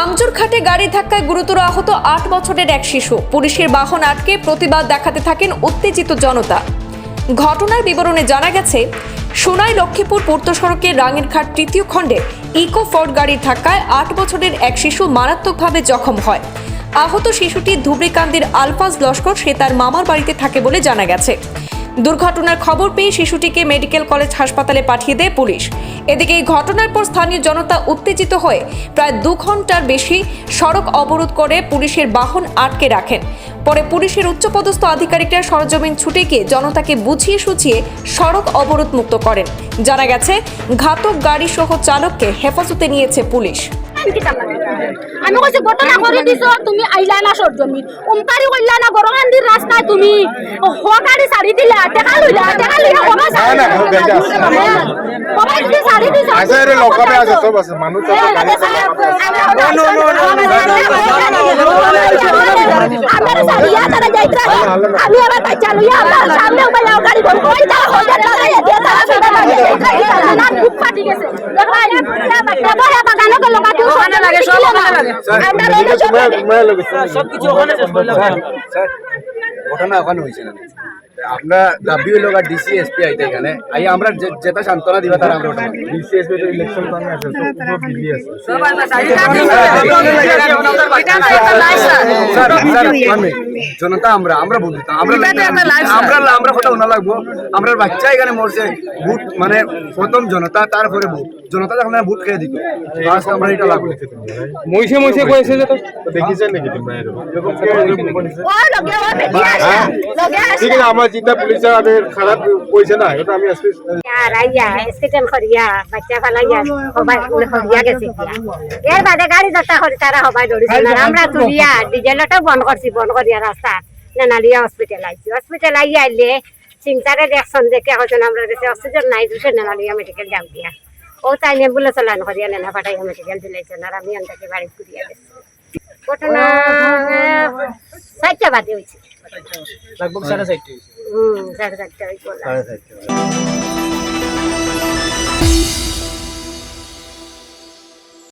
আমজোর খাটে গাড়ি ধাক্কায় গুরুতর আহত আট বছরের এক শিশু। পুলিশের বাহন আটকে প্রতিবাদ দেখাতে থাকেন উত্তেজিত জনতা। ঘটনার বিবরণে জানা গেছে, সোনাই লক্ষ্মীপুর পূর্ত সড়কের রাঙেরঘাট তৃতীয় খণ্ডে ইকো ফোর্ড গাড়ির ধাক্কায় আট বছরের এক শিশু মারাত্মকভাবে জখম হয়। আহত শিশুটি ধুবড়িকান্দির আলফাজ লস্কর সে তার মামার বাড়িতে থাকে বলে জানা গেছে। দুর্ঘটনার খবর পেয়ে শিশুটিকে মেডিকেল কলেজ হাসপাতালে পাঠিয়ে দেয় পুলিশ। এদিকে এই ঘটনার পর স্থানীয় জনতা উত্তেজিত হয়ে প্রায় দু ঘণ্টার বেশি সড়ক অবরোধ করে পুলিশের বাহন আটকে রাখেন। পরে পুলিশের উচ্চপদস্থ আধিকারিকরা সরজমিন ছুটে গিয়ে জনতাকে বুঝিয়ে সুঝিয়ে সড়ক অবরোধ মুক্ত করেন। জানা গেছে, ঘাতক গাড়ি সহ চালককে হেফাজতে নিয়েছে পুলিশ। আমি কৈছো ঘটনা কৰি দিছো তুমি আইলা না সরজমি উমকারি কইলা না গরমান্দির রাস্তায় তুমি হকারি সারি দিলা টেকা লইলা টেকা আমার তারা যাইত্রা আমি আবার বাচ্চা লইয়া আমার সামনে উবাই গাড়ি বল কই তারা হোটেল লাগাইয়া দিয়া তারা সেটা ফাটি গেছে। দেখো আইনা বাচ্চা ঘটনা ওখানে হয়েছে না আমরা দাবি হইল ডিসি এসপি আইতে এখানে আই আমরা যেটা সান্ত্বনা দিবা তারা আমরা ডিসি এসপি তো ইলেকশন টাইমে আছে তো পুরো বিজি আছে স্যার স্যার মানে জনতা আমরা আমরা বলি আমরা আমরা আমরা কথা শোনা লাগবো আমরা বাচ্চা এখানে মরছে ভোট মানে প্রথম জনতা তারপরে ভোট জনতা যখন ভোট খেয়ে দিত ফার্স্ট আমরা এটা লাগবে মইছে মইছে কইছে যে তো দেখিছেন নাকি তোমরা ঠিক আছে আমার চিন্তা পুলিশে আমাদের খারাপ কইছে না এটা আমি আজকে রাইয়া এক্সিডেন্ট করিয়া বাচ্চা ফালাইয়া সবাই হরিয়া গেছে এর বাদে গাড়ি যাত্রা করি তারা সবাই ধরিছে আমরা তুলিয়া ডিজেলটাও বন্ধ করছি বন্ধ করিয়া রাস্তা নেনালিয়া হসপিটাল আইছি হসপিটাল আইয়া আইলে চিন্তারে দেখছেন দেখে হয়তো আমরা দেশে অক্সিজেন নাই দুশো নেনালিয়া মেডিকেল যাও দিয়া। ও তাই অ্যাম্বুলেন্স লাইন করিয়া নেনা পাঠাইয়া মেডিকেল দিলাইছেন আর আমি আনতাকে বাড়ি ঘুরিয়া গেছি ঘটনা চারটা বাদে হয়েছে লাগভগ সাড়ে চারটে হুম সাড়ে চারটা হয়েছে চারটে